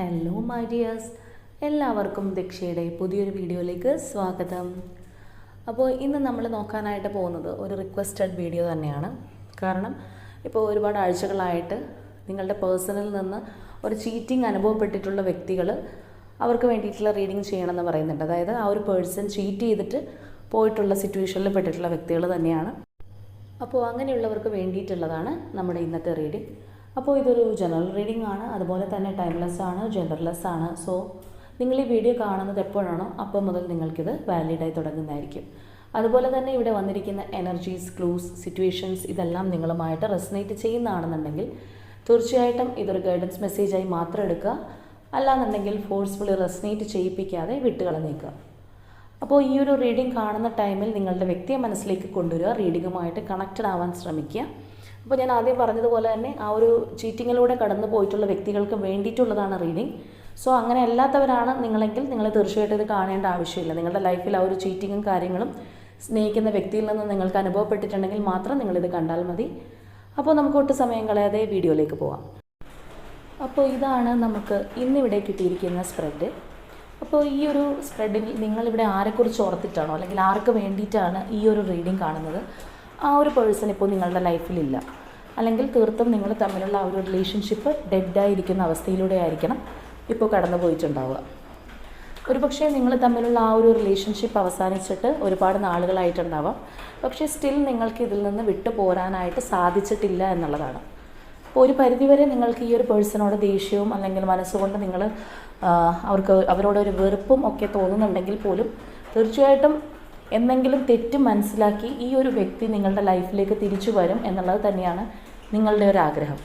Hello my dears എല്ലാവർക്കും ദക്ഷയുടെ പുതിയൊരു വീഡിയോയിലേക്ക് സ്വാഗതം. അപ്പോൾ ഇന്ന് നമ്മൾ നോക്കാനായിട്ട് പോകുന്നത് ഒരു റിക്വസ്റ്റഡ് വീഡിയോ തന്നെയാണ്. കാരണം ഇപ്പോൾ ഒരുപാട് ആഴ്ചകളായിട്ട് നിങ്ങളുടെ പേഴ്സണിൽ നിന്ന് ഒരു ചീറ്റിംഗ് അനുഭവപ്പെട്ടിട്ടുള്ള വ്യക്തികൾ അവർക്ക് വേണ്ടിയിട്ടുള്ള റീഡിങ് ചെയ്യണമെന്ന് പറയുന്നുണ്ട്. അതായത് ആ ഒരു പേഴ്സൺ ചീറ്റ് ചെയ്തിട്ട് പോയിട്ടുള്ള സിറ്റുവേഷനിൽ പെട്ടിട്ടുള്ള വ്യക്തികൾ തന്നെയാണ്. അപ്പോൾ അങ്ങനെയുള്ളവർക്ക് വേണ്ടിയിട്ടുള്ളതാണ് നമ്മുടെ ഇന്നത്തെ റീഡിംഗ് അപ്പോൾ ഇതൊരു ജനറൽ റീഡിംഗ് ആണ്. അതുപോലെ തന്നെ ടൈംലെസ് ആണ് ജെൻഡർലെസ് ആണ്. സോ നിങ്ങൾ ഈ വീഡിയോ കാണുന്നത് എപ്പോഴാണോ അപ്പോൾ മുതൽ നിങ്ങൾക്കിത് വാലിഡായി തുടങ്ങുന്നതായിരിക്കും. അതുപോലെ തന്നെ ഇവിടെ വന്നിരിക്കുന്ന എനർജീസ് ക്ലൂസ് സിറ്റുവേഷൻസ് ഇതെല്ലാം നിങ്ങളുമായിട്ട് റെസനേറ്റ് ചെയ്യുന്നതാണെന്നുണ്ടെങ്കിൽ തീർച്ചയായിട്ടും ഇതൊരു ഗൈഡൻസ് മെസ്സേജായി മാത്രം എടുക്കുക. അല്ലാന്നുണ്ടെങ്കിൽ ഫോഴ്സ്ഫുള്ളി റെസനേറ്റ് ചെയ്യിപ്പിക്കാതെ വിട്ടുകളഞ്ഞേക്കുക. അപ്പോൾ ഈ ഒരു റീഡിംഗ് കാണുന്ന ടൈമിൽ നിങ്ങളുടെ വ്യക്തിയെ മനസ്സിലേക്ക് കൊണ്ടുവരിക റീഡിങ്ങുമായിട്ട് കണക്റ്റഡ് ആവാൻ ശ്രമിക്കുക. അപ്പോൾ ഞാൻ ആദ്യം പറഞ്ഞതുപോലെ തന്നെ ആ ഒരു ചീറ്റിങ്ങിലൂടെ കടന്നു പോയിട്ടുള്ള വ്യക്തികൾക്ക് വേണ്ടിയിട്ടുള്ളതാണ് റീഡിംഗ് സോ അങ്ങനെ അല്ലാത്തവരാണ് നിങ്ങളെങ്കിൽ നിങ്ങൾ തീർച്ചയായിട്ടും ഇത് കാണേണ്ട ആവശ്യമില്ല. നിങ്ങളുടെ ലൈഫിൽ ആ ഒരു ചീറ്റിങ്ങും കാര്യങ്ങളും സ്നേഹിക്കുന്ന വ്യക്തിയിൽ നിന്ന് നിങ്ങൾക്ക് അനുഭവപ്പെട്ടിട്ടുണ്ടെങ്കിൽ മാത്രം നിങ്ങളിത് കണ്ടാൽ മതി. അപ്പോൾ നമുക്ക് ഒട്ടും സമയം കളയാതെ വീഡിയോയിലേക്ക് പോവാം. അപ്പോൾ ഇതാണ് നമുക്ക് ഇന്നിവിടെ കിട്ടിയിരിക്കുന്ന സ്പ്രെഡ് അപ്പോൾ ഈ ഒരു സ്പ്രെഡിൽ നിങ്ങളിവിടെ ആരെക്കുറിച്ച് ഓർത്തിട്ടാണോ അല്ലെങ്കിൽ ആർക്ക് വേണ്ടിയിട്ടാണ് ഈ ഒരു റീഡിംഗ് കാണുന്നത്? ആ ഒരു പേഴ്സൺ ഇപ്പോൾ നിങ്ങളുടെ ലൈഫിലില്ല അല്ലെങ്കിൽ തീർത്തും നിങ്ങൾ തമ്മിലുള്ള ആ ഒരു റിലേഷൻഷിപ്പ് ഡെഡായിരിക്കുന്ന അവസ്ഥയിലൂടെ ആയിരിക്കണം ഇപ്പോൾ കടന്നു പോയിട്ടുണ്ടാവുക. ഒരുപക്ഷെ നിങ്ങൾ തമ്മിലുള്ള ആ ഒരു റിലേഷൻഷിപ്പ് അവസാനിച്ചിട്ട് ഒരുപാട് നാളുകളായിട്ടുണ്ടാവാം. പക്ഷേ സ്റ്റിൽ നിങ്ങൾക്ക് ഇതിൽ നിന്ന് വിട്ടു പോരാനായിട്ട് സാധിച്ചിട്ടില്ല എന്നുള്ളതാണ്. അപ്പോൾ ഒരു പരിധിവരെ നിങ്ങൾക്ക് ഈ ഒരു പേഴ്സണോട് ദേഷ്യവും അല്ലെങ്കിൽ മനസ്സുകൊണ്ട് നിങ്ങൾ അവർക്ക് അവരോട് ഒരു വെറുപ്പും ഒക്കെ തോന്നുന്നുണ്ടെങ്കിൽ പോലും തീർച്ചയായിട്ടും എന്തെങ്കിലും തെറ്റ് മനസ്സിലാക്കി ഈ ഒരു വ്യക്തി നിങ്ങളുടെ ലൈഫിലേക്ക് തിരിച്ചു വരും എന്നുള്ളത് തന്നെയാണ് നിങ്ങളുടെ ഒരു ആഗ്രഹം.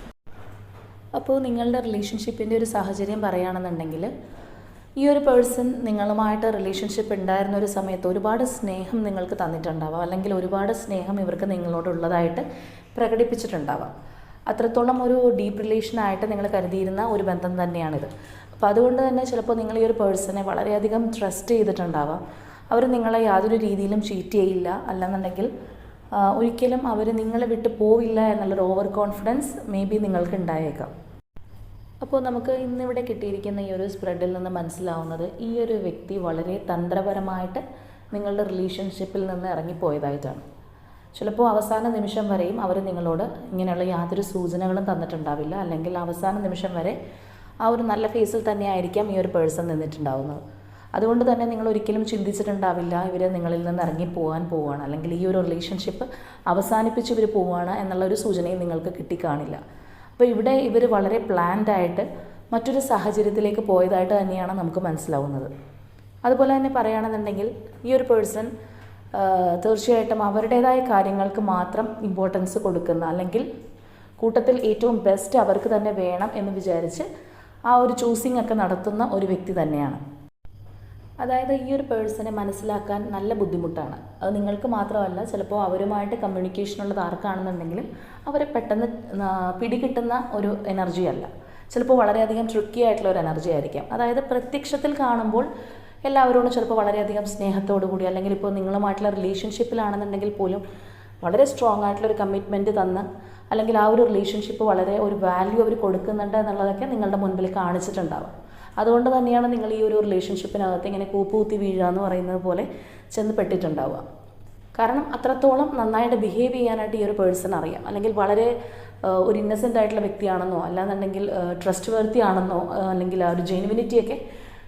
അപ്പോൾ നിങ്ങളുടെ റിലേഷൻഷിപ്പിന്റെ ഒരു സാഹചര്യം പറയുകയാണെന്നുണ്ടെങ്കിൽ ഈ ഒരു പേഴ്സൺ നിങ്ങളുമായിട്ട് റിലേഷൻഷിപ്പ് ഉണ്ടായിരുന്ന ഒരു സമയത്ത് ഒരുപാട് സ്നേഹം നിങ്ങൾക്ക് തന്നിട്ടുണ്ടാവാം. അല്ലെങ്കിൽ ഒരുപാട് സ്നേഹം ഇവർക്ക് നിങ്ങളോടുള്ളതായിട്ട് പ്രകടിപ്പിച്ചിട്ടുണ്ടാവാം. അത്രത്തോളം ഒരു ഡീപ്പ് റിലേഷനായിട്ട് നിങ്ങൾ കരുതിയിരുന്ന ഒരു ബന്ധം തന്നെയാണിത്. അപ്പോൾ അതുകൊണ്ട് തന്നെ ചിലപ്പോൾ നിങ്ങൾ ഈ ഒരു പേഴ്സണെ വളരെയധികം ട്രസ്റ്റ് ചെയ്തിട്ടുണ്ടാവാം. അവർ നിങ്ങളെ യാതൊരു രീതിയിലും ചീറ്റ് ചെയ്യില്ല അല്ലെന്നുണ്ടെങ്കിൽ ഒരിക്കലും അവർ നിങ്ങളെ വിട്ട് പോവില്ല എന്നുള്ളൊരു ഓവർ കോൺഫിഡൻസ് മേ ബി നിങ്ങൾക്ക് ഉണ്ടായേക്കാം. അപ്പോൾ നമുക്ക് ഇന്നിവിടെ കിട്ടിയിരിക്കുന്ന ഈ ഒരു സ്പ്രെഡിൽ നിന്ന് മനസ്സിലാവുന്നത് ഈ ഒരു വ്യക്തി വളരെ തന്ത്രപരമായിട്ട് നിങ്ങളുടെ റിലേഷൻഷിപ്പിൽ നിന്ന് ഇറങ്ങിപ്പോയതായിട്ടാണ്. ചിലപ്പോൾ അവസാന നിമിഷം വരെയും അവർ നിങ്ങളോട് ഇങ്ങനെയുള്ള യാതൊരു സൂചനകളും തന്നിട്ടുണ്ടാവില്ല. അല്ലെങ്കിൽ അവസാന നിമിഷം വരെ ആ ഒരു നല്ല ഫേസിൽ തന്നെയായിരിക്കാം ഈ ഒരു പേഴ്സൺ നിന്നിട്ടുണ്ടാവുന്നത്. അതുകൊണ്ട് തന്നെ നിങ്ങൾ ഒരിക്കലും ചിന്തിച്ചിട്ടുണ്ടാവില്ല ഇവർ നിങ്ങളിൽ നിന്ന് ഇറങ്ങി പോകാൻ പോവുകയാണ് അല്ലെങ്കിൽ ഈ ഒരു റിലേഷൻഷിപ്പ് അവസാനിപ്പിച്ച് ഇവർ പോവുകയാണ് എന്നുള്ള ഒരു സൂചനയും നിങ്ങൾക്ക് കിട്ടിക്കാണില്ല. അപ്പോൾ ഇവിടെ ഇവർ വളരെ പ്ലാൻഡ് ആയിട്ട് മറ്റൊരു സാഹചര്യത്തിലേക്ക് പോയതായിട്ട് തന്നെയാണ് നമുക്ക് മനസ്സിലാവുന്നത്. അതുപോലെ തന്നെ പറയുകയാണെന്നുണ്ടെങ്കിൽ ഈ ഒരു പേഴ്സൺ തീർച്ചയായിട്ടും അവരുടേതായ കാര്യങ്ങൾക്ക് മാത്രം ഇമ്പോർട്ടൻസ് കൊടുക്കുന്ന അല്ലെങ്കിൽ കൂട്ടത്തിൽ ഏറ്റവും ബെസ്റ്റ് അവർക്ക് തന്നെ വേണം എന്ന് വിചാരിച്ച് ആ ഒരു ചൂസിങ് ഒക്കെ നടത്തുന്ന ഒരു വ്യക്തി തന്നെയാണ്. അതായത് ഈ ഒരു പേഴ്സണെ മനസ്സിലാക്കാൻ നല്ല ബുദ്ധിമുട്ടാണ്. അത് നിങ്ങൾക്ക് മാത്രമല്ല ചിലപ്പോൾ അവരുമായിട്ട് കമ്മ്യൂണിക്കേഷൻ ഉള്ളത് ആർക്കാണെന്നുണ്ടെങ്കിലും അവരെ പെട്ടെന്ന് പിടികിട്ടുന്ന ഒരു എനർജി അല്ല. ചിലപ്പോൾ വളരെയധികം ട്രിക്കി ആയിട്ടുള്ള ഒരു എനർജി ആയിരിക്കാം. അതായത് പ്രത്യക്ഷത്തിൽ കാണുമ്പോൾ എല്ലാവരോടും ചിലപ്പോൾ വളരെയധികം സ്നേഹത്തോടു കൂടി അല്ലെങ്കിൽ ഇപ്പോൾ നിങ്ങളുമായിട്ടുള്ള റിലേഷൻഷിപ്പിലാണെന്നുണ്ടെങ്കിൽ പോലും വളരെ സ്ട്രോങ് ആയിട്ടുള്ള ഒരു കമ്മിറ്റ്മെന്റ് തന്ന് അല്ലെങ്കിൽ ആ ഒരു റിലേഷൻഷിപ്പ് വളരെ ഒരു വാല്യൂ അവർ കൊടുക്കുന്നുണ്ട് എന്നുള്ളതൊക്കെ നിങ്ങളുടെ മുൻപിൽ കാണിച്ചിട്ടുണ്ടാവും. അതുകൊണ്ട് തന്നെയാണ് നിങ്ങൾ ഈ ഒരു റിലേഷൻഷിപ്പിനകത്ത് ഇങ്ങനെ കൂപ്പുകുത്തി വീഴുക എന്ന് പറയുന്നത് പോലെ ചെന്ന് പെട്ടിട്ടുണ്ടാവുക കാരണം അത്രത്തോളം നന്നായിട്ട് ബിഹേവ് ചെയ്യാനായിട്ട് ഈ ഒരു പേഴ്സൺ അറിയാം. അല്ലെങ്കിൽ വളരെ ഒരു ഇന്നസെന്റ് ആയിട്ടുള്ള വ്യക്തിയാണെന്നോ അല്ലാന്നുണ്ടെങ്കിൽ ട്രസ്റ്റ് വർത്തി ആണെന്നോ അല്ലെങ്കിൽ ആ ഒരു ജെനുവിനിറ്റിയൊക്കെ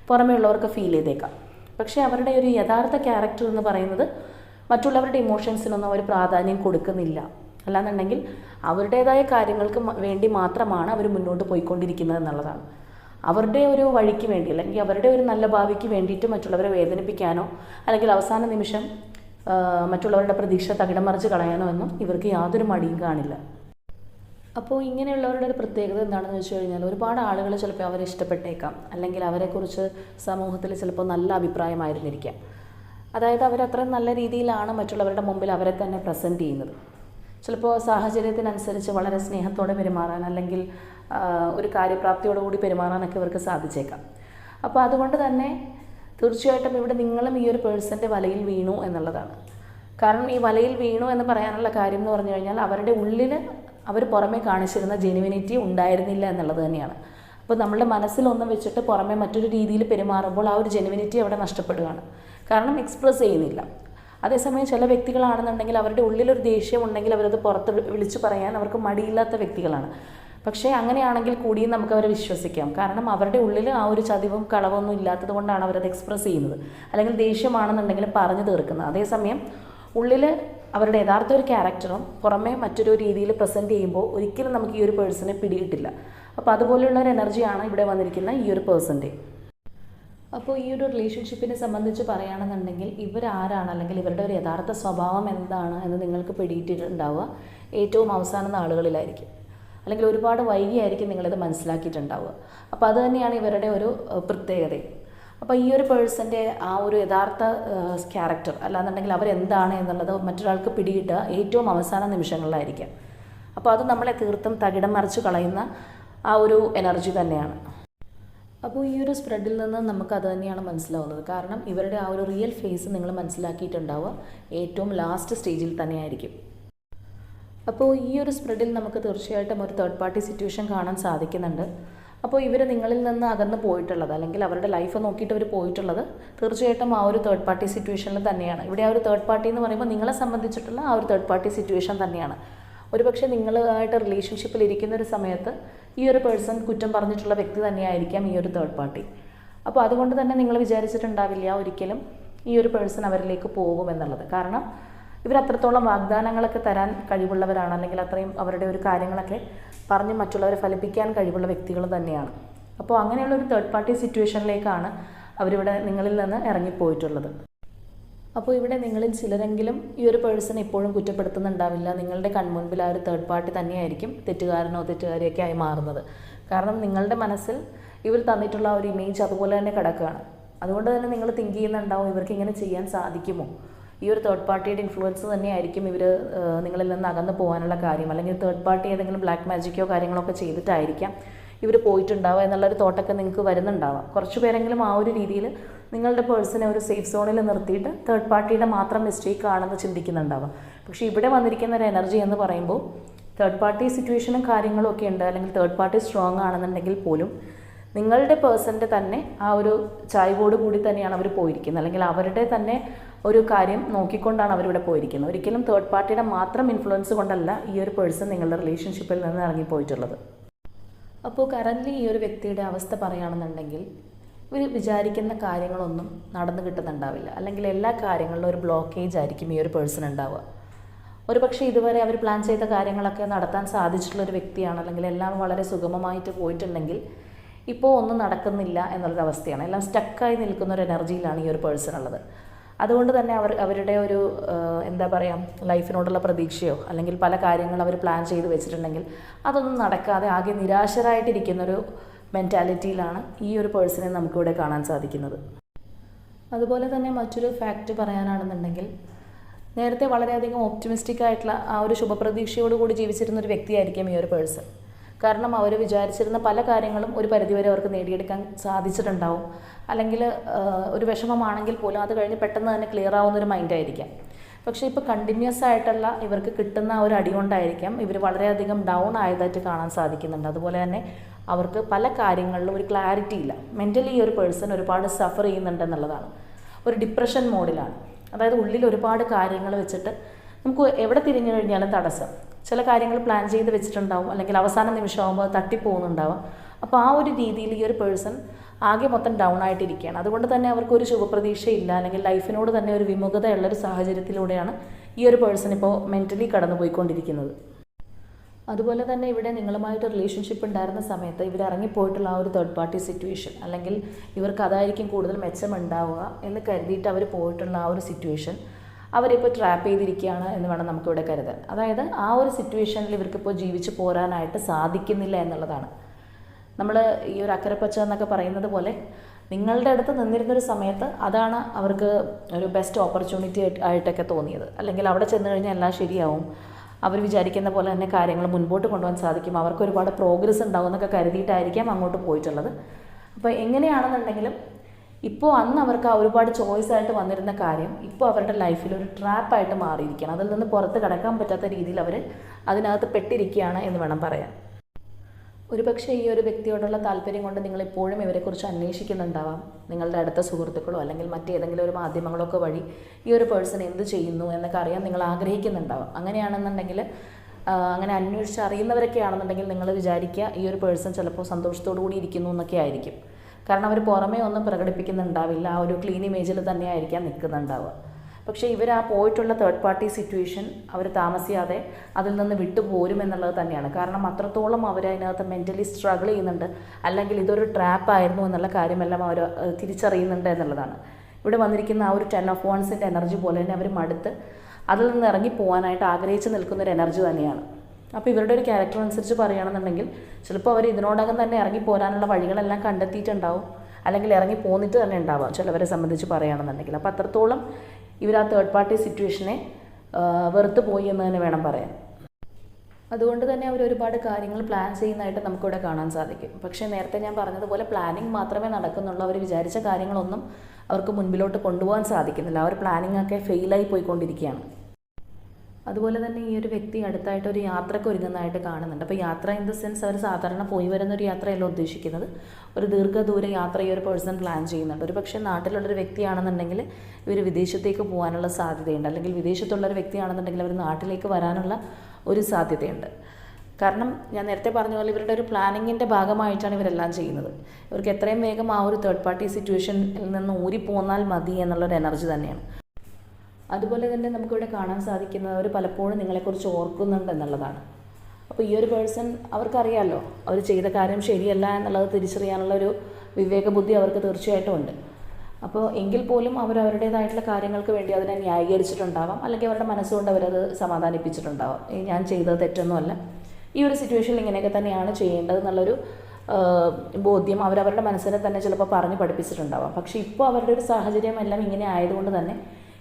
പുറമേ ഉള്ളവർക്ക് ഫീൽ ചെയ്തേക്കാം. പക്ഷേ അവരുടെ ഒരു യഥാർത്ഥ ക്യാരക്ടർ എന്ന് പറയുന്നത് മറ്റുള്ളവരുടെ ഇമോഷൻസിനൊന്നും അവർ പ്രാധാന്യം കൊടുക്കുന്നില്ല. അല്ലാന്നുണ്ടെങ്കിൽ അവരുടേതായ കാര്യങ്ങൾക്ക് വേണ്ടി മാത്രമാണ് അവർ മുന്നോട്ട് പോയിക്കൊണ്ടിരിക്കുന്നത് എന്നുള്ളതാണ്. അവരുടെ ഒരു വഴിക്ക് വേണ്ടി അല്ലെങ്കിൽ അവരുടെ ഒരു നല്ല ഭാവിക്ക് വേണ്ടിയിട്ട് മറ്റുള്ളവരെ വേദനിപ്പിക്കാനോ അല്ലെങ്കിൽ അവസാന നിമിഷം മറ്റുള്ളവരുടെ പ്രതീക്ഷ തകിടം മറിച്ച് കളയാനോ എന്നും ഇവർക്ക് യാതൊരു മടിയും കാണില്ല. അപ്പോൾ ഇങ്ങനെയുള്ളവരുടെ ഒരു പ്രത്യേകത എന്താണെന്ന് വെച്ച് കഴിഞ്ഞാൽ ഒരുപാട് ആളുകൾ ചിലപ്പോൾ അവരെ ഇഷ്ടപ്പെട്ടേക്കാം അല്ലെങ്കിൽ അവരെക്കുറിച്ച് സമൂഹത്തിൽ ചിലപ്പോൾ നല്ല അഭിപ്രായമായിരുന്നിരിക്കാം. അതായത് അവരത്രയും നല്ല രീതിയിലാണ് മറ്റുള്ളവരുടെ മുമ്പിൽ അവരെ തന്നെ പ്രസന്റ് ചെയ്യുന്നത്. ചിലപ്പോൾ സാഹചര്യത്തിനനുസരിച്ച് വളരെ സ്നേഹത്തോടെ പെരുമാറാൻ അല്ലെങ്കിൽ ഒരു കാര്യപ്രാപ്തിയോടുകൂടി പെരുമാറാനൊക്കെ ഇവർക്ക് സാധിച്ചേക്കാം. അപ്പോൾ അതുകൊണ്ട് തന്നെ തീർച്ചയായിട്ടും ഇവിടെ നിങ്ങളും ഈ ഒരു പേഴ്സന്റെ വലയിൽ വീണു എന്നുള്ളതാണ്. കാരണം ഈ വലയിൽ വീണു എന്ന് പറയാനുള്ള കാര്യം എന്ന് പറഞ്ഞു കഴിഞ്ഞാൽ അവരുടെ ഉള്ളിൽ അവർ പുറമേ കാണിച്ചിരുന്ന ജെനുവിനിറ്റി ഉണ്ടായിരുന്നില്ല എന്നുള്ളത് തന്നെയാണ്. അപ്പോൾ നമ്മളുടെ മനസ്സിലൊന്നും വെച്ചിട്ട് പുറമെ മറ്റൊരു രീതിയിൽ പെരുമാറുമ്പോൾ ആ ഒരു ജെനുവിനിറ്റി അവിടെ നഷ്ടപ്പെടുകയാണ്. കാരണം എക്സ്പ്രസ് ചെയ്യുന്നില്ല. അതേസമയം ചില വ്യക്തികളാണെന്നുണ്ടെങ്കിൽ അവരുടെ ഉള്ളിലൊരു ദേഷ്യം ഉണ്ടെങ്കിൽ അവരത് പുറത്ത് വിളിച്ചു പറയാൻ അവർക്ക് മടിയില്ലാത്ത വ്യക്തികളാണ്. പക്ഷേ അങ്ങനെയാണെങ്കിൽ കൂടിയും നമുക്ക് അവരെ വിശ്വസിക്കാം. കാരണം അവരുടെ ഉള്ളിൽ ആ ഒരു ചതിവും കളവൊന്നും ഇല്ലാത്തത് കൊണ്ടാണ് അവരത് എക്സ്പ്രസ് ചെയ്യുന്നത്. അല്ലെങ്കിൽ ദേഷ്യമാണെന്നുണ്ടെങ്കിൽ പറഞ്ഞു തീർക്കുന്നത്. അതേസമയം ഉള്ളിൽ അവരുടെ യഥാർത്ഥ ഒരു ക്യാരക്ടറും പുറമേ മറ്റൊരു രീതിയിൽ പ്രസന്റ് ചെയ്യുമ്പോൾ ഒരിക്കലും നമുക്ക് ഈ ഒരു പേഴ്സണെ പിടിയിട്ടില്ല അപ്പോൾ അതുപോലെയുള്ള ഒരു എനർജിയാണ് ഇവിടെ വന്നിരിക്കുന്ന ഈ ഒരു പേഴ്സന്റെ അപ്പോൾ ഈ ഒരു റിലേഷൻഷിപ്പിനെ സംബന്ധിച്ച് പറയുകയാണെന്നുണ്ടെങ്കിൽ ഇവരാരാണ്? അല്ലെങ്കിൽ ഇവരുടെ ഒരു യഥാർത്ഥ സ്വഭാവം എന്താണ് എന്ന് നിങ്ങൾക്ക് പിടിയിട്ടിട്ടുണ്ടാവുക ഏറ്റവും അവസാന നാളുകളിലായിരിക്കും അല്ലെങ്കിൽ ഒരുപാട് വൈകിയായിരിക്കും നിങ്ങളിത് മനസ്സിലാക്കിയിട്ടുണ്ടാവുക. അപ്പോൾ അത് തന്നെയാണ് ഇവരുടെ ഒരു പ്രത്യേകതയും. അപ്പോൾ ഈ ഒരു പേഴ്സന്റെ ആ ഒരു യഥാർത്ഥ ക്യാരക്ടർ അല്ലാന്നുണ്ടെങ്കിൽ അവരെന്താണ് എന്നുള്ളത് മറ്റൊരാൾക്ക് പിടികിട്ടുക ഏറ്റവും അവസാന നിമിഷങ്ങളിലായിരിക്കാം. അപ്പോൾ അത് നമ്മളെ തീർത്തും തകിടം മറിച്ച് കളയുന്ന ആ ഒരു എനർജി തന്നെയാണ്. അപ്പോൾ ഈ ഒരു സ്പ്രെഡിൽ നിന്ന് നമുക്ക് അത് തന്നെയാണ് മനസ്സിലാവുന്നത്. കാരണം ഇവരുടെ ആ ഒരു റിയൽ ഫേസ് നിങ്ങൾ മനസ്സിലാക്കിയിട്ടുണ്ടാവുക. ഏറ്റവും ലാസ്റ്റ് സ്റ്റേജിൽ തന്നെയായിരിക്കും. അപ്പോൾ ഈ ഒരു സ്പ്രെഡിൽ നമുക്ക് തീർച്ചയായിട്ടും ഒരു തേർഡ് പാർട്ടി സിറ്റുവേഷൻ കാണാൻ സാധിക്കുന്നുണ്ട്. അപ്പോൾ ഇവർ നിങ്ങളിൽ നിന്ന് അകന്ന് പോയിട്ടുള്ളത് അല്ലെങ്കിൽ അവരുടെ ലൈഫ് നോക്കിയിട്ട് അവർ പോയിട്ടുള്ളത് തീർച്ചയായിട്ടും ആ ഒരു തേർഡ് പാർട്ടി സിറ്റുവേഷനിൽ തന്നെയാണ്. ഇവിടെ ആ ഒരു തേർഡ് പാർട്ടി എന്ന് പറയുമ്പോൾ നിങ്ങളെ സംബന്ധിച്ചിട്ടുള്ള ആ ഒരു തേർഡ് പാർട്ടി സിറ്റുവേഷൻ തന്നെയാണ്. ഒരുപക്ഷെ നിങ്ങളുമായിട്ട് റിലേഷൻഷിപ്പിൽ ഇരിക്കുന്ന ഒരു സമയത്ത് ഈ ഒരു പേഴ്സൺ കുറ്റം പറഞ്ഞിട്ടുള്ള വ്യക്തി തന്നെയായിരിക്കാം ഈ ഒരു തേർഡ് പാർട്ടി അപ്പോൾ അതുകൊണ്ട് തന്നെ നിങ്ങൾ വിചാരിച്ചിട്ടുണ്ടാവില്ല ഒരിക്കലും ഈ ഒരു പേഴ്സൺ അവരിലേക്ക് പോകുമെന്നുള്ളത് കാരണം ഇവർ അത്രത്തോളം വാഗ്ദാനങ്ങളൊക്കെ തരാൻ കഴിവുള്ളവരാണ് അല്ലെങ്കിൽ അത്രയും അവരുടെ ഒരു കാര്യങ്ങളൊക്കെ പറഞ്ഞ് മറ്റുള്ളവരെ ഫലിപ്പിക്കാൻ കഴിവുള്ള വ്യക്തികൾ തന്നെയാണ്. അപ്പോൾ അങ്ങനെയുള്ള ഒരു തേർഡ് പാർട്ടി സിറ്റുവേഷനിലേക്കാണ് അവരിവിടെ നിങ്ങളിൽ നിന്ന് ഇറങ്ങിപ്പോയിട്ടുള്ളത്. അപ്പോൾ ഇവിടെ നിങ്ങളിൽ ചിലരെങ്കിലും ഈ ഒരു പേഴ്സൺ എപ്പോഴും കുറ്റപ്പെടുത്തുന്നുണ്ടാവില്ല. നിങ്ങളുടെ കൺമുൻപിൽ ആ ഒരു തേർഡ് പാർട്ടി തന്നെയായിരിക്കും തെറ്റുകാരനോ തെറ്റുകാരിയൊക്കെ ആയി മാറുന്നത്. കാരണം നിങ്ങളുടെ മനസ്സിൽ ഇവർ തന്നിട്ടുള്ള ആ ഒരു ഇമേജ് അതുപോലെ തന്നെ കിടക്കുകയാണ്. അതുകൊണ്ട് തന്നെ നിങ്ങൾ തിങ്ക് ചെയ്യുന്നുണ്ടാവും ഇവർക്ക് ഇങ്ങനെ ചെയ്യാൻ സാധിക്കുമോ? ഈ ഒരു തേർഡ് പാർട്ടിയുടെ ഇൻഫ്ലുവൻസ് തന്നെയായിരിക്കും ഇവർ നിങ്ങളിൽ നിന്ന് അകന്നു പോകാനുള്ള കാര്യം. അല്ലെങ്കിൽ തേർഡ് പാർട്ടി ഏതെങ്കിലും ബ്ലാക്ക് മാജിക്കോ കാര്യങ്ങളൊക്കെ ചെയ്തിട്ടായിരിക്കാം ഇവർ പോയിട്ടുണ്ടാവുക എന്നുള്ളൊരു തോട്ടൊക്കെ നിങ്ങൾക്ക് വരുന്നുണ്ടാവാം. കുറച്ച് പേരെങ്കിലും ആ ഒരു രീതിയിൽ നിങ്ങളുടെ പേഴ്സണെ ഒരു സേഫ് സോണിൽ നിർത്തിയിട്ട് തേർഡ് പാർട്ടിയുടെ മാത്രം മിസ്റ്റേക്ക് ആണെന്ന് ചിന്തിക്കുന്നുണ്ടാവുക പക്ഷേ ഇവിടെ വന്നിരിക്കുന്ന ഒരു എനർജി എന്ന് പറയുമ്പോൾ തേർഡ് പാർട്ടി സിറ്റുവേഷനും കാര്യങ്ങളും ഒക്കെ ഉണ്ട്. അല്ലെങ്കിൽ തേർഡ് പാർട്ടി സ്ട്രോങ് ആണെന്നുണ്ടെങ്കിൽ പോലും നിങ്ങളുടെ പേഴ്സന്റെ തന്നെ ആ ഒരു ചായ്വോട് കൂടി തന്നെയാണ് അവർ പോയിരിക്കുന്നത്. അല്ലെങ്കിൽ അവരുടെ തന്നെ ഒരു കാര്യം നോക്കിക്കൊണ്ടാണ് അവരിവിടെ പോയിരിക്കുന്നത്. ഒരിക്കലും തേർഡ് പാർട്ടിയുടെ മാത്രം ഇൻഫ്ലുവൻസ് കൊണ്ടല്ല ഈ ഒരു പേഴ്സൺ നിങ്ങളുടെ റിലേഷൻഷിപ്പിൽ നിന്ന് ഇറങ്ങിപ്പോയിട്ടുള്ളത്. അപ്പോൾ കറന്റ്ലി ഈ ഒരു വ്യക്തിയുടെ അവസ്ഥ പറയുകയാണെന്നുണ്ടെങ്കിൽ ഇവർ വിചാരിക്കുന്ന കാര്യങ്ങളൊന്നും നടന്നു കിട്ടുന്നുണ്ടാവില്ല. അല്ലെങ്കിൽ എല്ലാ കാര്യങ്ങളിലും ഒരു ബ്ലോക്കേജ് ആയിരിക്കും ഈ ഒരു പേഴ്സൺ ഉണ്ടാവുക. ഒരു പക്ഷേ ഇതുവരെ അവർ പ്ലാൻ ചെയ്ത കാര്യങ്ങളൊക്കെ നടത്താൻ സാധിച്ചിട്ടുള്ള ഒരു വ്യക്തിയാണ്. അല്ലെങ്കിൽ എല്ലാം വളരെ സുഗമമായിട്ട് പോയിട്ടുണ്ടെങ്കിൽ ഇപ്പോൾ ഒന്നും നടക്കുന്നില്ല എന്നുള്ളൊരവസ്ഥയാണ് എല്ലാം സ്റ്റക്കായി നിൽക്കുന്ന ഒരു എനർജിയിലാണ് ഈ ഒരു പേഴ്സൺ ഉള്ളത്. അതുകൊണ്ട് തന്നെ അവർ അവരുടെ ഒരു എന്താ പറയുക ലൈഫിനോടുള്ള പ്രതീക്ഷയോ അല്ലെങ്കിൽ പല കാര്യങ്ങൾ അവർ പ്ലാൻ ചെയ്ത് വെച്ചിട്ടുണ്ടെങ്കിൽ അതൊന്നും നടക്കാതെ ആകെ നിരാശരായിട്ടിരിക്കുന്നൊരു മെന്റാലിറ്റിയിലാണ് ഈ ഒരു പേഴ്സണെ നമുക്കിവിടെ കാണാൻ സാധിക്കുന്നത്. അതുപോലെ തന്നെ മറ്റൊരു ഫാക്റ്റ് പറയാനാണെന്നുണ്ടെങ്കിൽ നേരത്തെ വളരെയധികം ഓപ്റ്റിമിസ്റ്റിക് ആയിട്ടുള്ള ആ ഒരു ശുഭപ്രതീക്ഷയോടുകൂടി ജീവിച്ചിരുന്ന ഒരു വ്യക്തിയായിരിക്കും ഈ ഒരു പേഴ്സൺ കാരണം അവർ വിചാരിച്ചിരുന്ന പല കാര്യങ്ങളും ഒരു പരിധിവരെ അവർക്ക് നേടിയെടുക്കാൻ സാധിച്ചിട്ടുണ്ടാവും. അല്ലെങ്കിൽ ഒരു വിഷമമാണെങ്കിൽ പോലും അത് കഴിഞ്ഞ് പെട്ടെന്ന് തന്നെ ക്ലിയർ ആവുന്ന ഒരു മൈൻഡായിരിക്കാം പക്ഷേ ഇപ്പോൾ കണ്ടിന്യൂസ് ആയിട്ടുള്ള ഇവർക്ക് കിട്ടുന്ന ഒരു അടി കൊണ്ടായിരിക്കാം ഇവർ വളരെയധികം ഡൗൺ ആയതായിട്ട് കാണാൻ സാധിക്കുന്നുണ്ട്. അതുപോലെ തന്നെ അവർക്ക് പല കാര്യങ്ങളിലും ഒരു ക്ലാരിറ്റി ഇല്ല. മെന്റലി ഈ ഒരു പേഴ്സൺ ഒരുപാട് സഫർ ചെയ്യുന്നുണ്ടെന്നുള്ളതാണ്. ഒരു ഡിപ്രഷൻ മോഡിലാണ് അതായത് ഉള്ളിൽ ഒരുപാട് കാര്യങ്ങൾ വെച്ചിട്ട് നമുക്ക് എവിടെ തിരിഞ്ഞു കഴിഞ്ഞാലും തടസ്സം. ചില കാര്യങ്ങൾ പ്ലാൻ ചെയ്ത് വെച്ചിട്ടുണ്ടാവും. അല്ലെങ്കിൽ അവസാന നിമിഷമാകുമ്പോൾ തട്ടിപ്പോകുന്നുണ്ടാവും. അപ്പോൾ ആ ഒരു രീതിയിൽ ഈ ഒരു പേഴ്സൺ ആകെ മൊത്തം ഡൗൺ ആയിട്ടിരിക്കുകയാണ്. അതുകൊണ്ട് തന്നെ അവർക്ക് ഒരു ശുഭപ്രതീക്ഷയില്ല. അല്ലെങ്കിൽ ലൈഫിനോട് തന്നെ ഒരു വിമുഖതയുള്ള ഒരു സാഹചര്യത്തിലൂടെയാണ് ഈ ഒരു പേഴ്സൺ ഇപ്പോൾ മെന്റലി കടന്നു പോയിക്കൊണ്ടിരിക്കുന്നത് അതുപോലെ തന്നെ ഇവിടെ നിങ്ങളുമായിട്ട് റിലേഷൻഷിപ്പ് ഉണ്ടായിരുന്ന സമയത്ത് ഇവർ ഇറങ്ങിപ്പോയിട്ടുള്ള ആ ഒരു തേർഡ് പാർട്ടി സിറ്റുവേഷൻ അല്ലെങ്കിൽ ഇവർക്ക് അതായിരിക്കും കൂടുതൽ മെച്ചമുണ്ടാവുക എന്ന് കരുതിയിട്ട് അവർ പോയിട്ടുള്ള ആ ഒരു സിറ്റുവേഷൻ അവരിപ്പോൾ ട്രാപ്പ് ചെയ്തിരിക്കുകയാണ് എന്ന് വേണം നമുക്കിവിടെ കരുതാൻ. അതായത് ആ ഒരു സിറ്റുവേഷനിൽ ഇവർക്കിപ്പോൾ ജീവിച്ച് പോരാനായിട്ട് സാധിക്കുന്നില്ല എന്നുള്ളതാണ്. നമ്മൾ ഈ ഒരു അക്കരപ്പച്ച എന്നൊക്കെ പറയുന്നത് പോലെ നിങ്ങളുടെ അടുത്ത് നിന്നിരുന്നൊരു സമയത്ത് അതാണ് അവർക്ക് ഒരു ബെസ്റ്റ് ഓപ്പർച്യൂണിറ്റി ആയിട്ടൊക്കെ തോന്നിയത്. അല്ലെങ്കിൽ അവിടെ ചെന്ന് കഴിഞ്ഞാൽ എല്ലാം ശരിയാവും. അവർ വിചാരിക്കുന്ന പോലെ തന്നെ കാര്യങ്ങൾ മുൻപോട്ട് കൊണ്ടുപോകാൻ സാധിക്കും. അവർക്ക് ഒരുപാട് പ്രോഗ്രസ് ഉണ്ടാവും എന്നൊക്കെ കരുതിയിട്ടായിരിക്കാം അങ്ങോട്ട് പോയിട്ടുള്ളത്. അപ്പോൾ എങ്ങനെയാണെന്നുണ്ടെങ്കിലും ഇപ്പോൾ അന്ന് അവർക്ക് ഒരുപാട് ചോയ്സ് ആയിട്ട് വന്നിരുന്ന കാര്യം ഇപ്പോൾ അവരുടെ ലൈഫിൽ ഒരു ട്രാപ്പായിട്ട് മാറിയിരിക്കണം അതിൽ നിന്ന് പുറത്ത് കടക്കാൻ പറ്റാത്ത രീതിയിൽ അവർ അതിനകത്ത് പെട്ടിരിക്കുകയാണ് എന്ന് വേണം പറയാൻ. ഒരുപക്ഷെ ഈ ഒരു വ്യക്തിയോടുള്ള താല്പര്യം കൊണ്ട് നിങ്ങൾ ഇപ്പോഴും ഇവരെക്കുറിച്ച് അന്വേഷിക്കുന്നുണ്ടാവാം. നിങ്ങളുടെ അടുത്ത സുഹൃത്തുക്കളോ അല്ലെങ്കിൽ മറ്റേതെങ്കിലും ഒരു മാധ്യമങ്ങളൊക്കെ വഴി ഈ ഒരു പേഴ്സൺ എന്ത് ചെയ്യുന്നു എന്നൊക്കെ അറിയാൻ നിങ്ങൾ ആഗ്രഹിക്കുന്നുണ്ടാവാം. അങ്ങനെയാണെന്നുണ്ടെങ്കിൽ അങ്ങനെ അന്വേഷിച്ച് അറിയുന്നവരൊക്കെ ആണെന്നുണ്ടെങ്കിൽ നിങ്ങൾ വിചാരിക്കുക ഈ ഒരു പേഴ്സൺ ചിലപ്പോൾ സന്തോഷത്തോടു കൂടി ഇരിക്കുന്നു എന്നൊക്കെ ആയിരിക്കും. കാരണം അവർ പുറമേ ഒന്നും പ്രകടിപ്പിക്കുന്നുണ്ടാവില്ല. ആ ഒരു ക്ലീൻ ഇമേജിൽ തന്നെയായിരിക്കാം നിൽക്കുന്നുണ്ടാവുക. പക്ഷേ ഇവർ ആ പോയിട്ടുള്ള തേർഡ് പാർട്ടി സിറ്റുവേഷൻ അവർ താമസിയാതെ അതിൽ നിന്ന് വിട്ടുപോരും എന്നുള്ളത് തന്നെയാണ്. കാരണം അത്രത്തോളം അവർ അതിനകത്ത് മെന്റലി സ്ട്രഗിൾ ചെയ്യുന്നുണ്ട്. അല്ലെങ്കിൽ ഇതൊരു ട്രാപ്പ് ആയിരുന്നു എന്നുള്ള കാര്യമെല്ലാം അവർ തിരിച്ചറിയുന്നുണ്ട് എന്നുള്ളതാണ്. ഇവിടെ വന്നിരിക്കുന്ന ആ ഒരു ടെൻ ഓഫ് വൺസിന്റെ എനർജി പോലെ തന്നെ അവർ മടുത്ത് അതിൽ നിന്ന് ഇറങ്ങി പോകാനായിട്ട് ആഗ്രഹിച്ച് നിൽക്കുന്ന ഒരു എനർജി തന്നെയാണ്. അപ്പോൾ ഇവരുടെ ഒരു ക്യാരക്ടർ അനുസരിച്ച് പറയുകയാണെന്നുണ്ടെങ്കിൽ ചിലപ്പോൾ അവർ ഇതിനോടകം തന്നെ ഇറങ്ങി പോരാനുള്ള വഴികളെല്ലാം കണ്ടെത്തിയിട്ടുണ്ടാവും. അല്ലെങ്കിൽ ഇറങ്ങി പോന്നിട്ട് തന്നെ ഉണ്ടാവാം. ചിലവരെ സംബന്ധിച്ച് പറയുകയാണെന്നുണ്ടെങ്കിൽ. അപ്പോൾ അത്രത്തോളം ഇവർ ആ തേർഡ് പാർട്ടി സിറ്റുവേഷനെ വെറുത്ത് പോയി എന്ന് തന്നെ വേണം പറയാൻ. അതുകൊണ്ട് തന്നെ അവർ ഒരുപാട് കാര്യങ്ങൾ പ്ലാൻ ചെയ്യുന്നതായിട്ട് നമുക്കിവിടെ കാണാൻ സാധിക്കും. പക്ഷേ നേരത്തെ ഞാൻ പറഞ്ഞതുപോലെ പ്ലാനിങ് മാത്രമേ നടക്കുന്നുള്ളൂ. അവർ വിചാരിച്ച കാര്യങ്ങളൊന്നും അവർക്ക് മുൻപിലോട്ട് കൊണ്ടുപോകാൻ സാധിക്കുന്നില്ല. അവർ പ്ലാനിങ് ഒക്കെ ഫെയിലായി പോയിക്കൊണ്ടിരിക്കുകയാണ്. അതുപോലെ തന്നെ ഈ ഒരു വ്യക്തി അടുത്തായിട്ട് ഒരു യാത്രയ്ക്ക് ഒരുങ്ങുന്നതായിട്ട് കാണുന്നുണ്ട്. അപ്പോൾ യാത്ര ഇൻ ദ സെൻസ് അവർ സാധാരണ പോയി വരുന്ന ഒരു യാത്രയല്ല ഉദ്ദേശിക്കുന്നത്. ഒരു ദീർഘദൂര യാത്ര ഈ ഒരു പേഴ്സൺ പ്ലാൻ ചെയ്യുന്നുണ്ട്. ഒരു പക്ഷേ നാട്ടിലുള്ളൊരു വ്യക്തിയാണെന്നുണ്ടെങ്കിൽ ഇവർ വിദേശത്തേക്ക് പോകാനുള്ള സാധ്യതയുണ്ട്. അല്ലെങ്കിൽ വിദേശത്തുള്ള ഒരു വ്യക്തിയാണെന്നുണ്ടെങ്കിൽ അവർ നാട്ടിലേക്ക് വരാനുള്ള ഒരു സാധ്യതയുണ്ട്. കാരണം ഞാൻ നേരത്തെ പറഞ്ഞ പോലെ ഇവരുടെ ഒരു പ്ലാനിങ്ങിന്റെ ഭാഗമായിട്ടാണ് ഇവരെല്ലാം ചെയ്യുന്നത്. ഇവർക്ക് എത്രയും വേഗം ആ ഒരു തേർഡ് പാർട്ടി സിറ്റുവേഷനിൽ നിന്ന് ഊരി ഊരിപ്പോന്നാൽ മതി എന്നുള്ളൊരു എനർജി തന്നെയാണ്. അതുപോലെ തന്നെ നമുക്കിവിടെ കാണാൻ സാധിക്കുന്നത് അവർ പലപ്പോഴും നിങ്ങളെക്കുറിച്ച് ഓർക്കുന്നുണ്ട് എന്നുള്ളതാണ്. അപ്പോൾ ഈ ഒരു പേഴ്സൺ അവർക്കറിയാമല്ലോ അവർ ചെയ്ത കാര്യം ശരിയല്ല എന്നുള്ളത് തിരിച്ചറിയാനുള്ള ഒരു വിവേകബുദ്ധി അവർക്ക് തീർച്ചയായിട്ടും ഉണ്ട്. അപ്പോൾ എങ്കിൽ പോലും അവർ അവരുടേതായിട്ടുള്ള കാര്യങ്ങൾക്ക് വേണ്ടി അതിനെ ന്യായീകരിച്ചിട്ടുണ്ടാവാം അല്ലെങ്കിൽ അവരുടെ മനസ്സുകൊണ്ട് അവരത് സമാധാനിപ്പിച്ചിട്ടുണ്ടാവാം. ഞാൻ ചെയ്തത് തെറ്റൊന്നുമല്ല. ഈ ഒരു സിറ്റുവേഷനിൽ ഇങ്ങനെയൊക്കെ തന്നെയാണ് ചെയ്യേണ്ടത് എന്നുള്ളൊരു ബോധ്യം അവരവരുടെ മനസ്സിനെ തന്നെ ചിലപ്പോൾ പറഞ്ഞ് പഠിപ്പിച്ചിട്ടുണ്ടാവാം. പക്ഷേ ഇപ്പോൾ അവരുടെ ഒരു സാഹചര്യം എല്ലാം ഇങ്ങനെ ആയതുകൊണ്ട് തന്നെ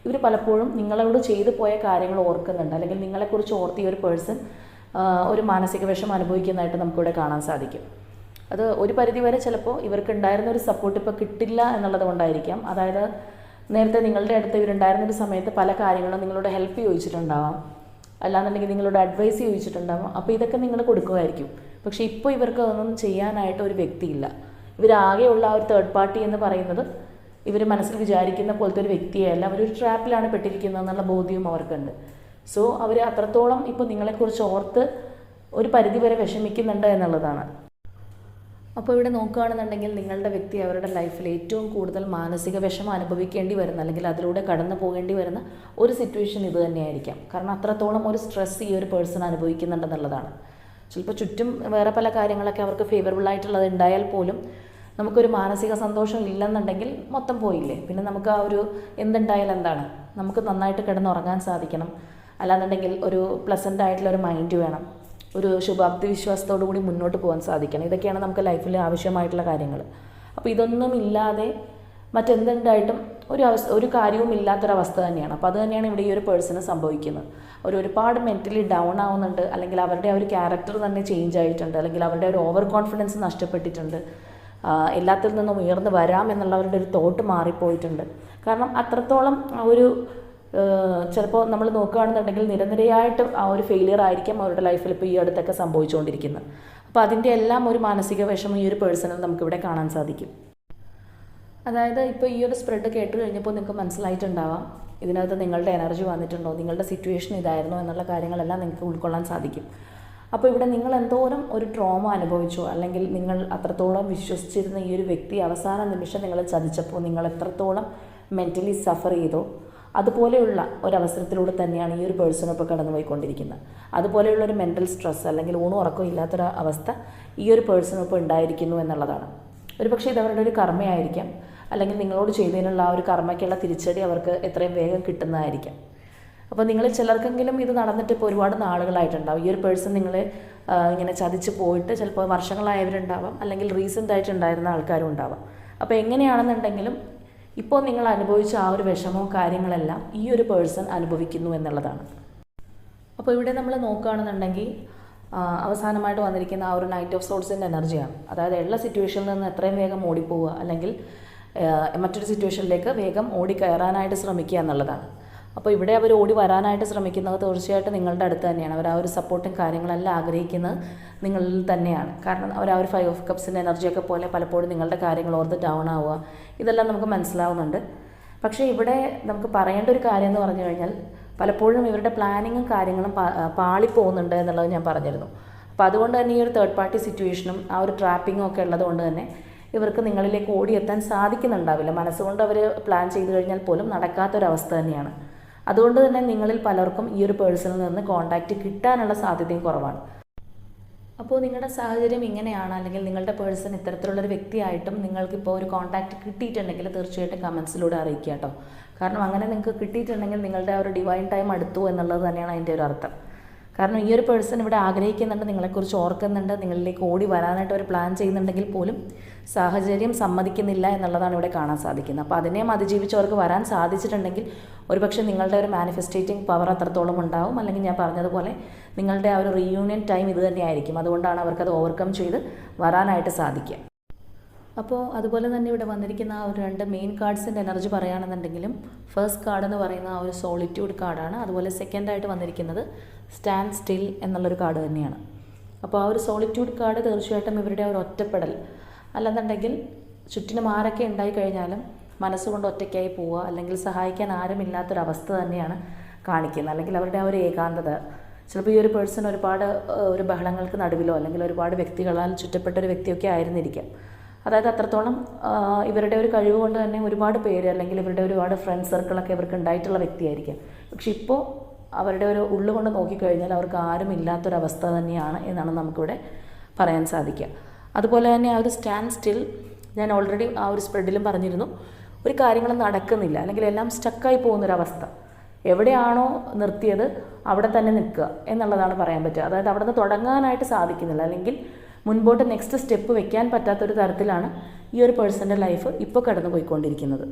ഇവർ പലപ്പോഴും നിങ്ങളോട് ചെയ്തു പോയ കാര്യങ്ങൾ ഓർക്കുന്നുണ്ട്. അല്ലെങ്കിൽ നിങ്ങളെക്കുറിച്ച് ഓർത്ത് ഒരു പേഴ്സൺ ഒരു മാനസിക വിഷം അനുഭവിക്കുന്നതായിട്ട് നമുക്കിവിടെ കാണാൻ സാധിക്കും. അത് ഒരു പരിധിവരെ ചിലപ്പോൾ ഇവർക്ക് ഉണ്ടായിരുന്ന ഒരു സപ്പോർട്ട് ഇപ്പോൾ കിട്ടില്ല എന്നുള്ളത് കൊണ്ടായിരിക്കാം. അതായത് നേരത്തെ നിങ്ങളുടെ അടുത്ത് ഇവരുണ്ടായിരുന്ന ഒരു സമയത്ത് പല കാര്യങ്ങളും നിങ്ങളോട് ഹെൽപ്പ് ചോദിച്ചിട്ടുണ്ടാവാം. അല്ലാന്നുണ്ടെങ്കിൽ നിങ്ങളോട് അഡ്വൈസ് ചോദിച്ചിട്ടുണ്ടാവാം. അപ്പോൾ ഇതൊക്കെ നിങ്ങൾ കൊടുക്കുമായിരിക്കും. പക്ഷേ ഇപ്പോൾ ഇവർക്ക് അതൊന്നും ചെയ്യാനായിട്ട് ഒരു വ്യക്തിയില്ല. ഇവരാകെയുള്ള ആ ഒരു തേർഡ് പാർട്ടി എന്ന് പറയുന്നത് ഇവർ മനസ്സിൽ വിചാരിക്കുന്ന പോലത്തെ ഒരു വ്യക്തിയല്ല. അവരൊരു ട്രാപ്പിലാണ് പെട്ടിരിക്കുന്നത് എന്നുള്ള ബോധ്യവും അവർക്കുണ്ട്. സോ അവർ അത്രത്തോളം ഇപ്പോൾ നിങ്ങളെക്കുറിച്ച് ഓർത്ത് ഒരു പരിധിവരെ വിഷമിക്കുന്നുണ്ട് എന്നുള്ളതാണ്. അപ്പോൾ ഇവിടെ നോക്കുകയാണെന്നുണ്ടെങ്കിൽ നിങ്ങളുടെ വ്യക്തി അവരുടെ ലൈഫിൽ ഏറ്റവും കൂടുതൽ മാനസിക വിഷമം അനുഭവിക്കേണ്ടി വരുന്ന അല്ലെങ്കിൽ അതിലൂടെ കടന്നു പോകേണ്ടി വരുന്ന ഒരു സിറ്റുവേഷൻ ഇത് തന്നെയായിരിക്കാം. കാരണം അത്രത്തോളം ഒരു സ്ട്രെസ് ഈ ഒരു പേഴ്സൺ അനുഭവിക്കുന്നുണ്ടെന്നുള്ളതാണ്. ചിലപ്പോൾ ചുറ്റും വേറെ പല കാര്യങ്ങളൊക്കെ അവർക്ക് ഫേവറബിൾ ആയിട്ടുള്ളത് ഉണ്ടായാൽ പോലും നമുക്കൊരു മാനസിക സന്തോഷം ഇല്ലെന്നുണ്ടെങ്കിൽ മൊത്തം പോയില്ലേ? പിന്നെ നമുക്ക് ആ ഒരു എന്തുണ്ടായാലും എന്താണ്? നമുക്ക് നന്നായിട്ട് കിടന്നുറങ്ങാൻ സാധിക്കണം. അല്ലാന്നുണ്ടെങ്കിൽ ഒരു പ്ലസന്റ് ആയിട്ടുള്ള ഒരു മൈൻഡ് വേണം. ഒരു ശുഭാപ്തി വിശ്വാസത്തോടു കൂടി മുന്നോട്ട് പോകാൻ സാധിക്കണം. ഇതൊക്കെയാണ് നമുക്ക് ലൈഫിൽ ആവശ്യമായിട്ടുള്ള കാര്യങ്ങൾ അപ്പോൾ ഇതൊന്നും ഇല്ലാതെ മറ്റെന്തുണ്ടായിട്ടും ഒരു അവസ്ഥ ഒരു കാര്യവും ഇല്ലാത്തൊരവസ്ഥ തന്നെയാണ്. അപ്പോൾ അത് തന്നെയാണ് ഇവിടെ ഈ ഒരു പേഴ്സണ് സംഭവിക്കുന്നത്. അവർ ഒരുപാട് മെന്റലി ഡൗൺ ആവുന്നുണ്ട്. അല്ലെങ്കിൽ അവരുടെ ആ ഒരു ക്യാരക്ടർ തന്നെ ചേഞ്ച് ആയിട്ടുണ്ട്. അല്ലെങ്കിൽ അവരുടെ ഒരു ഓവർ കോൺഫിഡൻസ് നഷ്ടപ്പെട്ടിട്ടുണ്ട്. എല്ലാത്തിൽ നിന്നും ഉയർന്നു വരാം എന്നുള്ളവരുടെ ഒരു തോട്ട് മാറിപ്പോയിട്ടുണ്ട്. കാരണം അത്രത്തോളം ഒരു ചിലപ്പോൾ നമ്മൾ നോക്കുകയാണെന്നുണ്ടെങ്കിൽ നിരനിരയായിട്ട് ആ ഒരു ഫെയിലിയർ ആയിരിക്കാം അവരുടെ ലൈഫിൽ ഇപ്പോൾ ഈ അടുത്തൊക്കെ സംഭവിച്ചുകൊണ്ടിരിക്കുന്നത്. അപ്പോൾ അതിന്റെ എല്ലാം ഒരു മാനസിക വിഷമം ഈ ഒരു പേഴ്സണിൽ നമുക്കിവിടെ കാണാൻ സാധിക്കും. അതായത് ഇപ്പോൾ ഈ ഒരു സ്പ്രെഡ് കേട്ട് കഴിഞ്ഞപ്പോൾ നിങ്ങൾക്ക് മനസ്സിലായിട്ടുണ്ടാവാം ഇതിനകത്ത് നിങ്ങളുടെ എനർജി വന്നിട്ടുണ്ടോ നിങ്ങളുടെ സിറ്റുവേഷൻ ഇതായിരുന്നോ എന്നുള്ള കാര്യങ്ങളെല്ലാം നിങ്ങൾക്ക് ഉൾക്കൊള്ളാൻ സാധിക്കും. അപ്പോൾ ഇവിടെ നിങ്ങൾ എന്തോരം ഒരു ട്രോമ അനുഭവിച്ചു? അല്ലെങ്കിൽ നിങ്ങൾ അത്രത്തോളം വിശ്വസിച്ചിരുന്ന ഈ ഒരു വ്യക്തി അവസാന നിമിഷം നിങ്ങളെ ചതിച്ചപ്പോൾ നിങ്ങൾ എത്രത്തോളം മെന്റലി സഫർ ചെയ്തോ? അതുപോലെയുള്ള ഒരവസരത്തിലൂടെ തന്നെയാണ് ഈ ഒരു പേഴ്സൺ ഇപ്പോൾ കടന്നുപോയിക്കൊണ്ടിരിക്കുന്നത്. അതുപോലെയുള്ള ഒരു മെന്റൽ സ്ട്രെസ് അല്ലെങ്കിൽ ഊണും ഉറക്കവും ഇല്ലാത്തൊരു അവസ്ഥ ഈ ഒരു പേഴ്സൺ ഇപ്പോൾ ഉണ്ടായിരിക്കുന്നു എന്നുള്ളതാണ്. ഒരു പക്ഷേ ഇത് അവരുടെ ഒരു കർമ്മയായിരിക്കാം. അല്ലെങ്കിൽ നിങ്ങളോട് ചെയ്തതിനുള്ള ആ ഒരു കർമ്മയ്ക്കുള്ള തിരിച്ചടി അവർക്ക് എത്രയും വേഗം കിട്ടുന്നതായിരിക്കാം. അപ്പോൾ നിങ്ങൾ ചിലർക്കെങ്കിലും ഇത് നടന്നിട്ട് ഇപ്പോൾ ഒരുപാട് നാളുകളായിട്ടുണ്ടാവും. ഈ ഒരു പേഴ്സൺ നിങ്ങളെ ഇങ്ങനെ ചതിച്ച് പോയിട്ട് ചിലപ്പോൾ വർഷങ്ങളായവരുണ്ടാവാം. അല്ലെങ്കിൽ റീസെന്റ് ആയിട്ടുണ്ടായിരുന്ന ആൾക്കാരും ഉണ്ടാവാം. അപ്പോൾ എങ്ങനെയാണെന്നുണ്ടെങ്കിലും ഇപ്പോൾ നിങ്ങൾ അനുഭവിച്ച ആ ഒരു വിഷമവും കാര്യങ്ങളെല്ലാം ഈ ഒരു പേഴ്സൺ അനുഭവിക്കുന്നു എന്നുള്ളതാണ്. അപ്പോൾ ഇവിടെ നമ്മൾ നോക്കുകയാണെന്നുണ്ടെങ്കിൽ അവസാനമായിട്ട് വന്നിരിക്കുന്ന ആ ഒരു നൈറ്റ് ഓഫ് സോൾസിന്റെ എനർജിയാണ് അതായത് ഉള്ള സിറ്റുവേഷനിൽ നിന്ന് എത്രയും വേഗം ഓടിപ്പോവുക അല്ലെങ്കിൽ മറ്റൊരു സിറ്റുവേഷനിലേക്ക് വേഗം ഓടി കയറാനായിട്ട് ശ്രമിക്കുക എന്നുള്ളതാണ്. അപ്പോൾ ഇവിടെ അവർ ഓടി വരാനായിട്ട് ശ്രമിക്കുന്നത് തീർച്ചയായിട്ടും നിങ്ങളുടെ അടുത്ത് തന്നെയാണ്. അവർ ആ ഒരു സപ്പോർട്ടും കാര്യങ്ങളെല്ലാം ആഗ്രഹിക്കുന്നത് നിങ്ങളിൽ തന്നെയാണ്. കാരണം അവർ ആ ഒരു ഫൈവ് ഓഫ് കപ്സിന്റെ എനർജിയൊക്കെ പോലെ പലപ്പോഴും നിങ്ങളുടെ കാര്യങ്ങൾ ഓർത്ത് ഡൗൺ ആവുക ഇതെല്ലാം നമുക്ക് മനസ്സിലാവുന്നുണ്ട്. പക്ഷേ ഇവിടെ നമുക്ക് പറയേണ്ട ഒരു കാര്യം എന്ന് പറഞ്ഞു കഴിഞ്ഞാൽ പലപ്പോഴും ഇവരുടെ പ്ലാനിങ്ങും കാര്യങ്ങളും പാളിപ്പോകുന്നുണ്ട് എന്നുള്ളത് ഞാൻ പറഞ്ഞിരുന്നു. അപ്പോൾ അതുകൊണ്ട് തന്നെ ഈ ഒരു തേർഡ് പാർട്ടി സിറ്റുവേഷനും ആ ഒരു ട്രാപ്പിങ്ങും ഒക്കെ ഉള്ളത് കൊണ്ട് തന്നെ ഇവർക്ക് നിങ്ങളിലേക്ക് ഓടിയെത്താൻ സാധിക്കുന്നുണ്ടാവില്ല. മനസ്സുകൊണ്ട് അവർ പ്ലാൻ ചെയ്തു കഴിഞ്ഞാൽ പോലും നടക്കാത്തൊരവസ്ഥ തന്നെയാണ്. അതുകൊണ്ട് തന്നെ നിങ്ങളിൽ പലർക്കും ഈ ഒരു പേഴ്സണിൽ നിന്ന് കോൺടാക്റ്റ് കിട്ടാനുള്ള സാധ്യതയും കുറവാണ്. അപ്പോൾ നിങ്ങളുടെ സാഹചര്യം ഇങ്ങനെയാണ് അല്ലെങ്കിൽ നിങ്ങളുടെ പേഴ്സൺ ഇത്തരത്തിലുള്ളൊരു വ്യക്തിയായിട്ടും നിങ്ങൾക്കിപ്പോൾ ഒരു കോൺടാക്റ്റ് കിട്ടിയിട്ടുണ്ടെങ്കിൽ തീർച്ചയായിട്ടും കമൻസിലൂടെ അറിയിക്കുക കേട്ടോ. കാരണം അങ്ങനെ നിങ്ങൾക്ക് കിട്ടിയിട്ടുണ്ടെങ്കിൽ നിങ്ങളുടെ ആ ഒരു ഡിവൈൻ ടൈം അടുത്തു എന്നുള്ളത് തന്നെയാണ് അതിന്റെ ഒരു അർത്ഥം. കാരണം ഈ ഒരു പേഴ്സൺ ഇവിടെ ആഗ്രഹിക്കുന്നുണ്ട് നിങ്ങളെക്കുറിച്ച് ഓർക്കുന്നുണ്ട് നിങ്ങളിലേക്ക് ഓടി വരാനായിട്ട് ഒരു പ്ലാൻ ചെയ്യുന്നുണ്ടെങ്കിൽ പോലും സാഹചര്യം സമ്മതിക്കുന്നില്ല എന്നുള്ളതാണ് ഇവിടെ കാണാൻ സാധിക്കുന്നത്. അപ്പോൾ അതിനെയും അതിജീവിച്ചവർക്ക് വരാൻ സാധിച്ചിട്ടുണ്ടെങ്കിൽ ഒരുപക്ഷെ നിങ്ങളുടെ ഒരു മാനിഫെസ്റ്റേറ്റിംഗ് പവർ അത്രത്തോളം ഉണ്ടാവും. അല്ലെങ്കിൽ ഞാൻ പറഞ്ഞതുപോലെ നിങ്ങളുടെ ആ ഒരു റീയൂണിയൻ ടൈം ഇത് തന്നെയായിരിക്കും. അതുകൊണ്ടാണ് അവർക്കത് ഓവർകം ചെയ്ത് വരാനായിട്ട് സാധിക്കുക. അപ്പോൾ അതുപോലെ തന്നെ ഇവിടെ വന്നിരിക്കുന്ന ആ ഒരു രണ്ട് മെയിൻ കാർഡ്സിന്റെ എനർജി പറയുകയാണെന്നുണ്ടെങ്കിലും ഫസ്റ്റ് കാർഡ് എന്ന് പറയുന്ന ആ ഒരു സോളിറ്റ്യൂഡ് കാർഡാണ് അതുപോലെ സെക്കൻഡായിട്ട് വന്നിരിക്കുന്നത് സ്റ്റാൻഡ് സ്റ്റിൽ എന്നുള്ളൊരു കാർഡ് തന്നെയാണ്. അപ്പോൾ ആ ഒരു സോളിറ്റ്യൂഡ് കാർഡ് തീർച്ചയായിട്ടും ഇവരുടെ ഒരു ഒറ്റപ്പെടൽ. അല്ലെന്നുണ്ടെങ്കിൽ ചുറ്റിനും ആരൊക്കെ ഉണ്ടായി കഴിഞ്ഞാലും മനസ്സുകൊണ്ട് ഒറ്റയ്ക്കായി പോവുക അല്ലെങ്കിൽ സഹായിക്കാൻ ആരുമില്ലാത്തൊരവസ്ഥ തന്നെയാണ് കാണിക്കുന്നത്. അല്ലെങ്കിൽ അവരുടെ ആ ഒരു ഏകാന്തത. ചിലപ്പോൾ ഈ ഒരു പേഴ്സൺ ഒരുപാട് ഒരു ബഹളങ്ങൾക്ക് നടുവിലോ അല്ലെങ്കിൽ ഒരുപാട് വ്യക്തികളാൽ ചുറ്റപ്പെട്ട ഒരു വ്യക്തിയൊക്കെ ആയിരുന്നിരിക്കാം. അതായത് അത്രത്തോളം ഇവരുടെ ഒരു കഴിവ് കൊണ്ട് തന്നെ ഒരുപാട് പേര് അല്ലെങ്കിൽ ഇവരുടെ ഒരുപാട് ഫ്രണ്ട് സർക്കിളൊക്കെ ഇവർക്ക് ഉണ്ടായിട്ടുള്ള വ്യക്തിയായിരിക്കാം. പക്ഷെ ഇപ്പോൾ അവരുടെ ഒരു ഉള്ളുകൊണ്ട് നോക്കിക്കഴിഞ്ഞാൽ അവർക്ക് ആരും ഇല്ലാത്തൊരവസ്ഥ തന്നെയാണ് എന്നാണ് നമുക്കിവിടെ പറയാൻ സാധിക്കുക. അതുപോലെ തന്നെ ആ ഒരു സ്റ്റാൻഡ് സ്റ്റിൽ ഞാൻ ഓൾറെഡി ആ ഒരു സ്പ്രെഡിലും പറഞ്ഞിരുന്നു. ഒരു കാര്യങ്ങളും നടക്കുന്നില്ല. അല്ലെങ്കിൽ എല്ലാം സ്റ്റക്കായി പോകുന്നൊരവസ്ഥ. എവിടെയാണോ നിർത്തിയത് അവിടെ തന്നെ നിൽക്കുക എന്നുള്ളതാണ് പറയാൻ പറ്റുക. അതായത് അവിടെ നിന്ന് തുടങ്ങാനായിട്ട് സാധിക്കുന്നില്ല. അല്ലെങ്കിൽ മുൻപോട്ട് നെക്സ്റ്റ് സ്റ്റെപ്പ് വെക്കാൻ പറ്റാത്തൊരു തരത്തിലാണ് ഈ ഒരു പേഴ്സന്റെ ലൈഫ് ഇപ്പോൾ കടന്നു പോയിക്കൊണ്ടിരിക്കുന്നത്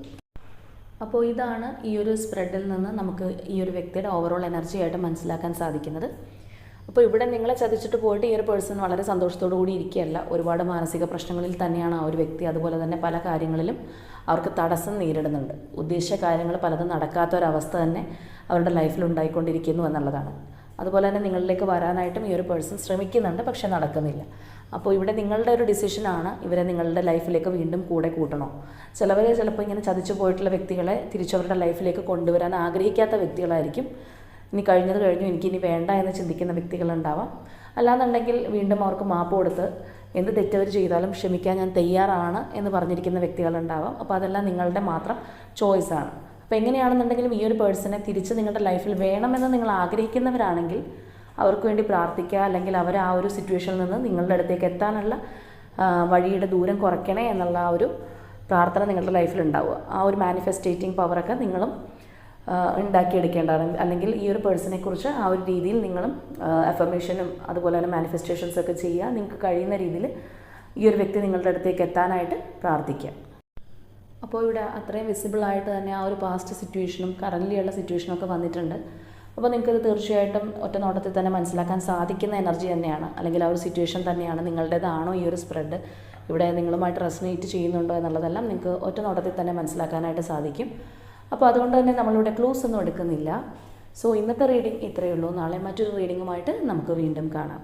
അപ്പോൾ ഇതാണ് ഈ ഒരു സ്പ്രെഡിൽ നിന്ന് നമുക്ക് ഈ ഒരു വ്യക്തിയുടെ ഓവറോൾ എനർജി ആയിട്ട് മനസ്സിലാക്കാൻ സാധിക്കുന്നത്. അപ്പോൾ ഇവിടെ നിങ്ങളെ ചതിച്ചിട്ട് പോയിട്ട് ഈ ഒരു പേഴ്സൺ വളരെ സന്തോഷത്തോടു കൂടി ഇരിക്കുകയല്ല. ഒരുപാട് മാനസിക പ്രശ്നങ്ങളിൽ തന്നെയാണ് ആ ഒരു വ്യക്തി. അതുപോലെ തന്നെ പല കാര്യങ്ങളിലും അവർക്ക് തടസ്സം നേരിടുന്നുണ്ട്. ഉദ്ദേശിച്ച കാര്യങ്ങൾ പലതും നടക്കാത്തൊരവസ്ഥ തന്നെ അവരുടെ ലൈഫിൽ ഉണ്ടായിക്കൊണ്ടിരിക്കുന്നു എന്നുള്ളതാണ്. അതുപോലെ തന്നെ നിങ്ങളിലേക്ക് വരാനായിട്ടും ഈ ഒരു പേഴ്സൺ ശ്രമിക്കുന്നുണ്ട് പക്ഷേ നടക്കുന്നില്ല. അപ്പോൾ ഇവിടെ നിങ്ങളുടെ ഒരു ഡിസിഷനാണ് ഇവരെ നിങ്ങളുടെ ലൈഫിലേക്ക് വീണ്ടും കൂടെ കൂട്ടണോ. ചിലവർ ചിലപ്പോൾ ഇങ്ങനെ ചതിച്ചു പോയിട്ടുള്ള വ്യക്തികളെ തിരിച്ചവരുടെ ലൈഫിലേക്ക് കൊണ്ടുവരാൻ ആഗ്രഹിക്കാത്ത വ്യക്തികളായിരിക്കും. ഇനി കഴിഞ്ഞത് കഴിഞ്ഞു എനിക്കിനി വേണ്ട എന്ന് ചിന്തിക്കുന്ന വ്യക്തികളുണ്ടാവാം അല്ലാന്നുണ്ടെങ്കിൽ വീണ്ടും അവർക്ക് മാപ്പ് കൊടുത്ത് എന്ത് തെറ്റവർ ചെയ്താലും ക്ഷമിക്കാൻ ഞാൻ തയ്യാറാണ് എന്ന് പറഞ്ഞിരിക്കുന്ന വ്യക്തികളുണ്ടാവാം അപ്പോൾ അതെല്ലാം നിങ്ങളുടെ മാത്രം ചോയ്സാണ് അപ്പോൾ എങ്ങനെയാണെന്നുണ്ടെങ്കിലും ഈ ഒരു പേഴ്സണെ തിരിച്ച് നിങ്ങളുടെ ലൈഫിൽ വേണമെന്ന് നിങ്ങൾ ആഗ്രഹിക്കുന്നവരാണെങ്കിൽ അവർക്ക് വേണ്ടി പ്രാർത്ഥിക്കുക അല്ലെങ്കിൽ അവർ ആ ഒരു സിറ്റുവേഷനിൽ നിന്ന് നിങ്ങളുടെ അടുത്തേക്ക് എത്താനുള്ള വഴിയുടെ ദൂരം കുറയ്ക്കണേ എന്നുള്ള ആ ഒരു പ്രാർത്ഥന നിങ്ങളുടെ ലൈഫിൽ ഉണ്ടാവുക. ആ ഒരു മാനിഫെസ്റ്റേറ്റിംഗ് പവറൊക്കെ നിങ്ങളും ഉണ്ടാക്കിയെടുക്കേണ്ടതാണ്. അല്ലെങ്കിൽ ഈ ഒരു പേഴ്സണെ കുറിച്ച് ആ ഒരു രീതിയിൽ നിങ്ങളും അഫർമേഷനും അതുപോലെ തന്നെ മാനിഫെസ്റ്റേഷൻസ് ഒക്കെ ചെയ്യുക. നിങ്ങൾക്ക് കഴിയുന്ന രീതിയിൽ ഈ ഒരു വ്യക്തി നിങ്ങളുടെ അടുത്തേക്ക് എത്താനായിട്ട് പ്രാർത്ഥിക്കുക. അപ്പോൾ ഇവിടെ അത്രയും വിസിബിൾ ആയിട്ട് തന്നെ ആ ഒരു പാസ്റ്റ് സിറ്റുവേഷനും കറന്റ്ലി ഉള്ള സിറ്റുവേഷനും ഒക്കെ വന്നിട്ടുണ്ട്. അപ്പോൾ നിങ്ങൾക്കത് തീർച്ചയായിട്ടും ഒറ്റ നോട്ടത്തിൽ തന്നെ മനസ്സിലാക്കാൻ സാധിക്കുന്ന എനർജി തന്നെയാണ്. അല്ലെങ്കിൽ ആ ഒരു സിറ്റുവേഷൻ തന്നെയാണ് നിങ്ങളുടേതാണോ ഈ ഒരു സ്പ്രെഡ് ഇവിടെ നിങ്ങളുമായിട്ട് റെസനേറ്റ് ചെയ്യുന്നുണ്ടോ എന്നുള്ളതെല്ലാം നിങ്ങൾക്ക് ഒറ്റ നോട്ടത്തിൽ തന്നെ മനസ്സിലാക്കാനായിട്ട് സാധിക്കും. അപ്പോൾ അതുകൊണ്ട് തന്നെ നമ്മളിവിടെ ക്ലൂസ് ഒന്നും എടുക്കുന്നില്ല. സോ ഇന്നത്തെ റീഡിംഗ് ഇത്രയേ ഉള്ളൂ. നാളെ മറ്റൊരു റീഡിങ്ങുമായിട്ട് നമുക്ക് വീണ്ടും കാണാം.